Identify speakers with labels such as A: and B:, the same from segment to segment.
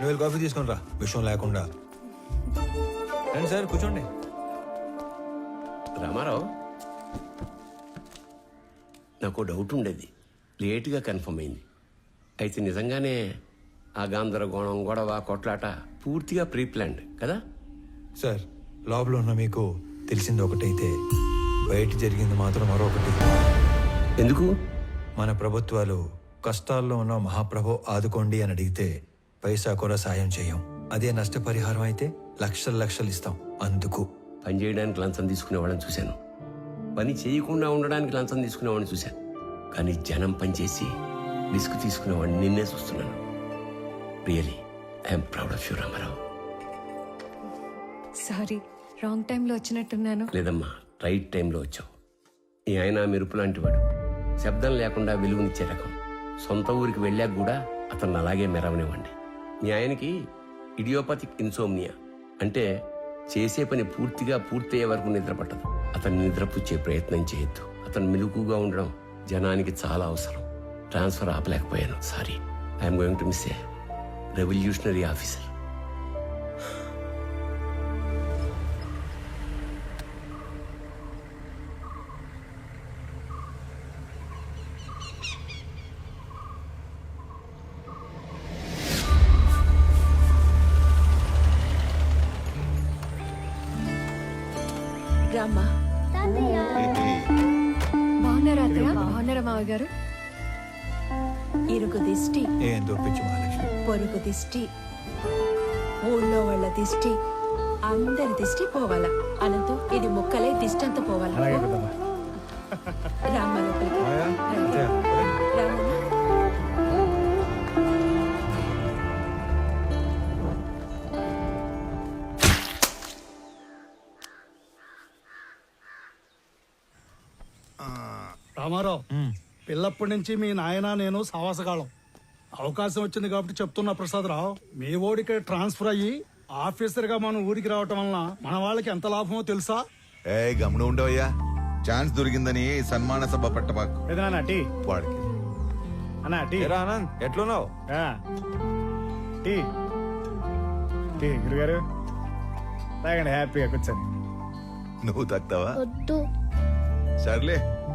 A: నువ్వు వెళ్ళి కాఫీ తీసుకుని రా. విషయం లేకుండా. రండి సార్ కూర్చోండి.
B: రామారావు నాకు డౌట్ ఉండేది. లేటుగా కన్ఫర్మ్ అయింది. అయితే నిజంగానే ఆ గందరగోళం గొడవ కొట్లాట పూర్తిగా ప్రీ ప్లాన్డ్ కదా?
A: సార్ లోపల ఉన్న మీకు తెలిసింది ఒకటైతే బయట జరిగింది మాత్రం మరొకటి.
B: ఎందుకు?
A: మన ప్రభుత్వాలు కష్టాల్లో ఉన్న మహాప్రభు ఆదుకోండి అని అడిగితే పైసా కూడా సాయం చేయం. అదే నష్టపరిహారం అయితే లక్షలు లక్షలు ఇస్తాం. అందుకు.
B: పని చేయడానికి లంచం తీసుకునే వాళ్ళని చూశాను. పని చేయకుండా ఉండడానికి లంచం తీసుకునే వాళ్ళని చూశాను. కానీ జనం పనిచేసి రిస్క్ తీసుకునేవాడిని నిన్నే చూస్తున్నాను. Really I'm proud of you Ramarao.
C: Sorry wrong టైంలో వచ్చినట్టున్నాను.
B: లేదమ్మా రైట్ టైంలో వచ్చావు. ఈ ఆయన మెరుపు లాంటి వాడు శబ్దం లేకుండా వెలుగునిచ్చే రకం. సొంత ఊరికి వెళ్ళాక కూడా అతను అలాగే మెరవనివ్వండి. మీ ఆయనకి ఇడియోపతిక్ ఇన్సోమ్నియా. అంటే చేసే పని పూర్తిగా పూర్తయ్యే వరకు నిద్ర పట్టదు. అతన్ని నిద్రపుచ్చే ప్రయత్నం చేయొద్దు. అతను మెలుకుగా ఉండడం జనానికి చాలా అవసరం. Transfer ఆపలేకపోయాను. Sorry. I'm going to miss a revolutionary
C: officer. బాగున్నారా అత్తయ్య? బాగున్నారా మావ గారు?
D: ఇరుగు దిష్టి
A: ఏం దొప్పించు మహాలక్ష్మి.
D: పొరుగు దిష్టి ఊళ్ళో వాళ్ళ దిష్టి అందరి దిష్టి పోవాలా. అనంతో ఇది ముక్కలే దిష్టి అంతా పోవాలా
E: రామారావు పిల్లప్పటి నుంచి మీ నాయన నేను సావాసగాళం అవకాశం వచ్చింది కాబట్టి చెప్తున్నా ప్రసాదరావు మీ ఓడికి ట్రాన్స్ఫర్ అయ్యి ఆఫీసర్గా మనం ఊరికి రావటం వలన మన వాళ్ళకి ఎంత లాభమో తెలుసా?
F: ఏ గమనం ఉండవయ్యా. ఛాన్స్ దొరికిందని సన్మాన సభ పట్టబాకు
G: టీ?
F: వాడికి.
G: అన్నా టీ?
A: ఏరా ఆనంద్ ఎట్లున్నావు?
G: ఆ. టీ? టీ గురుగారు. తాగండి హ్యాపీగా కూర్చొని
F: నువ్వు తక్కువా సర్లే.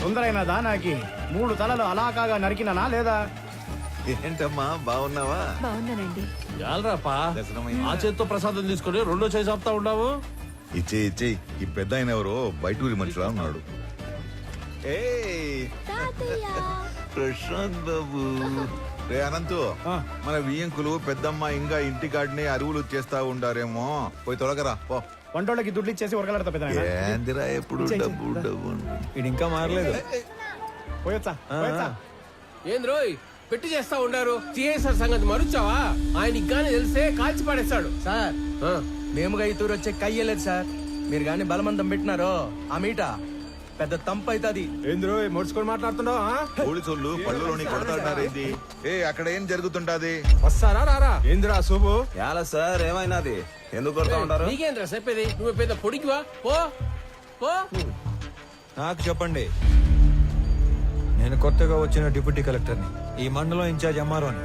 G: తొందరైనదా నాకి మూడు తలలు అలాకాగా నరికినానా లేదా?
F: ఏంటమ్మా బాగున్నావా?
D: బాగున్నానండి.
H: చాలరాపా
F: దర్శనమైందా?
H: ఆ చేత్తో ప్రసాదం తీసుకొని రెండో చేయి చెప్తా ఉండవు
F: ఇచ్చే ఇచ్చే ఈ పెద్ద ఆయన ఎవరో? బయట ఊరి మనిషిలా ఉన్నాడు. ఏయ్, ప్రశాంత్ బాబు. రే అనంతు మన వియ్యంకులు పెద్దమ్మ ఇంకా ఇంటికాడిని అరువులు చేస్తా ఉండారేమో. పోయి తొలగరా పో.
G: వంటోళ్ళకి దుడ్లు ఇచ్చేసి ఉరకలాడతా పెద్ద
F: ఏందిరా ఎప్పుడు డబ్బు డబ్బు.
A: ఇది ఇంకా మారలేదు.
G: పోయొచ్చా పోయొచ్చా?
B: ఏంది రోయ్? పెట్టి చేస్తా ఉండారు. సిఐసార్ సంగతి మరుచావా? ఆయన ఇగ్గానే తెలిస్తే కాల్చి పడేస్తాడు.
I: సార్
B: ఆ,
I: మేముగా ఈ తూరు వచ్చే కయ్యలేదు సార్. మీరు గాని బలమందం పెట్టినారో? ఆ మీట? పెద్ద తంపు అవుతుంది
J: ఏంద్రో మొడుచుకొని మాట్లాడుతున్నావు?
F: పోలీసులు పళ్ళులోని కొడతాడారేంది ఏ అక్కడ ఏం జరుగుతుంటాది?
J: వస్తారా రారా? ఏంద్రా శుభు?
I: ఎలా సార్ ఏమైనాది ఎందుకు కొడతా ఉంటారు?
B: నీకేంద్రా చెప్పేది? నువ్వు పెద్ద పొడికివా పో. పో.
A: నాకు చెప్పండి. నేను కొత్తగా వచ్చిన డిప్యూటీ కలెక్టర్ని ఈ మండలం ఇన్ఛార్జ్ ఎంఆర్ఓని.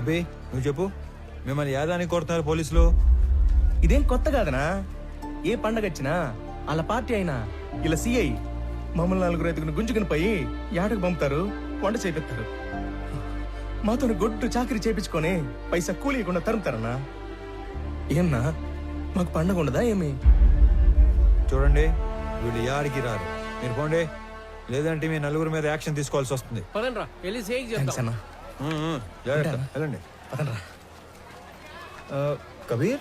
A: అభి నువ్వు చెప్పు. మిమ్మల్ని యాదానికి కొడుతున్నారు పోలీసులు.
I: ఇదేం కొత్త కాదనా? ఏ పండగ వచ్చినా వాళ్ళ పార్టీ అయినా ఇలా సిఐ. మమ్మల్ని నలుగురు ఐదుగురు గుంజుకుని పోయి యాడకు పంపుతారు వంట చేపిస్తారు మాతో గొడ్డు చాకరీ చేపించుకొని పైసా కూలీయకుండా తరుముతారన్నా. ఏమన్నా మాకు పండగ ఉండదా ఏమి?
A: చూడండి వీళ్ళు యాడికి రారు. మీరు పోండి. లేదంటే మీ నలుగురు మీద యాక్షన్ తీసుకోవాల్సి వస్తుంది.
B: పదండ్రా వెళ్ళి సేక్
I: థ్యాంక్స్
B: చేద్దాం
I: అన్నా.
A: ఉమ్, ఉమ్, జాగ్రత్త. వెళ్ళండి.
I: పదండ్రా.
A: కబీర్?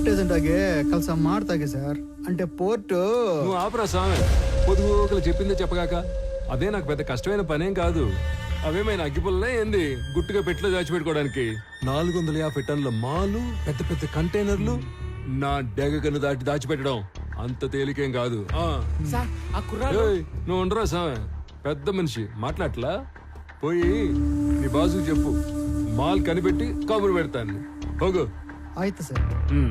E: ಪೋರ್ಟ್ ಏಜೆಂಟ್ ಆಗಿ ಕೆಲಸ ಮಾಡ್ತಾಗೆ ಸರ್ అంటే పోర్టు
K: నువ్వు ఆపరా స్వామి పొదుగుకలు చెప్పిందే చెప్పగాక అదే నాకు పెద్ద కష్టమైన పనేం కాదు అవేమైనా అగ్గిపుల్లనే ఏంది గుట్టుగా పెట్టిలో దాచిపెట్టుకోవడానికి నాలుగు వందల యాభై టన్నుల మాలు పెద్ద పెద్ద కంటైనర్లు నా డెగ కన్ను దాటి దాచిపెట్టడం అంత తేలికేం కాదు ఆ.
B: సార్ ఆ కుర్రాడు
K: ఏయ్, నువ్వు ఉండరా స్వామి పెద్ద మనిషి మాట్లాడలా పోయి నీ బాసుకు చెప్పు మాల్ కనిపెట్టి కబురు పెడతాను పోగు
E: ಆಯ್ತು ಸರ್
K: ఉమ్.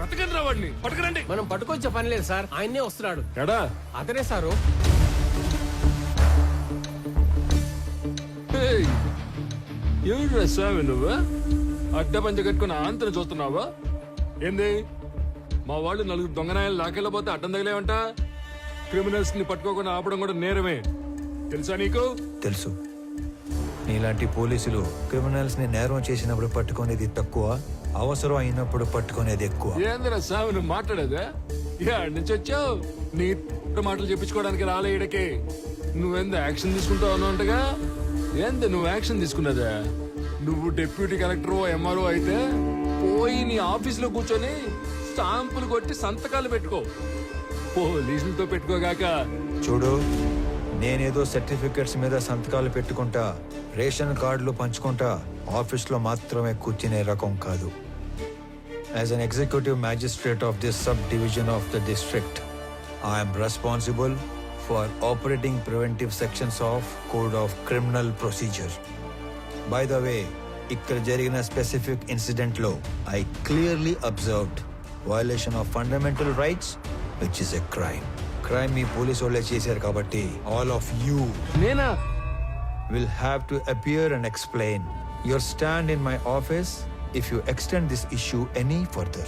K: బ్రతకండి రా వాడిని. పట్టుకురండి.
B: మనం పట్టుకొచ్చే పని లేదు సార్. ఆయన్నే వస్తున్నాడు.
K: ఎడా?
B: అతనే సారు.
K: ఏయ్, ఎవడ్రా స్వామి నువ్వు? అడ్డ పంచ కట్టుకుని ఆంతను చూస్తున్నావా? ఏంది? మా వాళ్ళు నలుగురు దొంగనాయాలు లాకెళ్ళబోతే అడ్డం తగిలేవంట? క్రిమినల్స్ని పట్టుకోకుండా ఆపడం కూడా నేరమే. తెలుసా నీకు?
A: తెలుసు. నీలాంటి పోలీసులు క్రిమినల్స్ని నేరం చేసినప్పుడు పట్టుకునేది తక్కువ. అవసరం అయినప్పుడు పట్టుకునేది ఎక్కువ.
K: ఏందిరా స్వామి నువ్వు మాట్లాడేదా యాడ్ నుంచి వచ్చావు? నీ మాటలు చెప్పించుకోవడానికి రాలే ఈడకి. నువ్వెంత యాక్షన్ తీసుకుంటావు అన్నట్టుగా ఏంది నువ్వు యాక్షన్ తీసుకున్నదా? నువ్వు డిప్యూటీ కలెక్టర్ ఎంఆర్ఓ అయితే పోయి నీ ఆఫీసులో కూర్చొని స్టాంపులు కొట్టి సంతకాలు పెట్టుకో. పోలీసులతో పెట్టుకోగాక
A: చూడు నేనేదో సర్టిఫికెట్స్ మీద సంతకాలు పెట్టుకుంటా. రేషన్ కార్డులు పంచుకుంటా ఆఫీస్లో మాత్రమే కూర్చునే రకం కాదు. As an executive magistrate of this sub division of the district I'm responsible for operating preventive sections of code of criminal procedure by the way ఇక్కడ జరిగిన specific ఇన్సిడెంట్లో I clearly observed violation of fundamental rights which is a crime crime me police వాళ్ళే చేశారు కాబట్టి all of you
K: నేనా?
A: Will have to appear and explain. Your stand in my office if you extend this issue any further.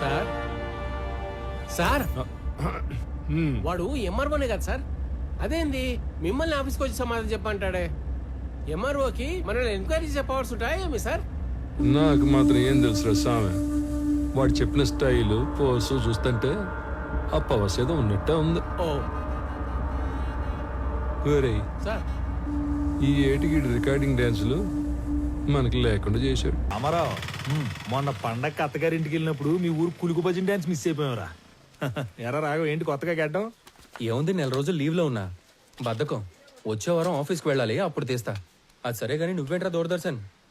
B: Sir sir వాడు ఎంఆర్ఓనే కదా sir అదేంది? మిమ్మల్ని ఆఫీస్కి వచ్చి సమాధానం చెప్పంటాడే ఎంఆర్ఓకి మనల్ని ఎంక్వైరీ చెప్పవలసి ఉంటాయా ఏమి సార్
K: నాకు మాత్రం ఏం తెలుసురా స్వామి వాడు చెప్పిన స్టైలు పోసు చూస్తుంటే అప్పవస్ ఏదో ఉన్నట్టే ఉంది.
B: Oh sir.
K: ఈ ఏటికి రికార్డింగ్ డ్యాన్సులు మనకి లేకుండా చేశాడు.
H: అమరావు మొన్న పండగ అత్తగారింటికి వెళ్ళినప్పుడు మీ ఊరు కులుకు భజన డాన్స్ మిస్ అయిపోయావురా. ఎరా రాఘవ ఏంటి కొత్తగా గడ్డం?
I: ఏముంది నెల రోజులు లీవ్లో ఉన్నా. బద్ధకం. వచ్చే వారం ఆఫీస్కి వెళ్ళాలి అప్పుడు తీస్తా. అది సరే గానీ నువ్వేంట్రా దూరదర్శన్?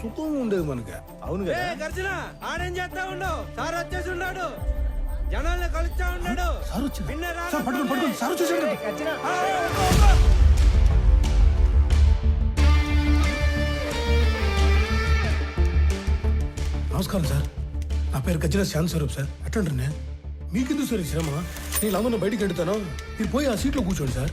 E: సుఖం ఉండేది మనకి.
I: అవును కదా?
H: గర్జన ఆడేం చేస్తా ఉండవు సార్ వచ్చేసి ఉన్నాడు. జనాల్ని కలుస్తా ఉన్నాడు.
E: సార్ వచ్చింది సార్ పట్టుకోండి పట్టుకోండి. సార్ వచ్చేసాడు. నమస్కారం సార్. నా పేరు గజ్జల శాంత్ స్వరూప్ సార్. ఎట్లంటారు నేను మీకెందుకు సార్ ఈ శ్రమ? నేను అందరూ బయటికి వెళ్తాను. మీరు పోయి ఆ సీట్లో కూర్చోండి సార్.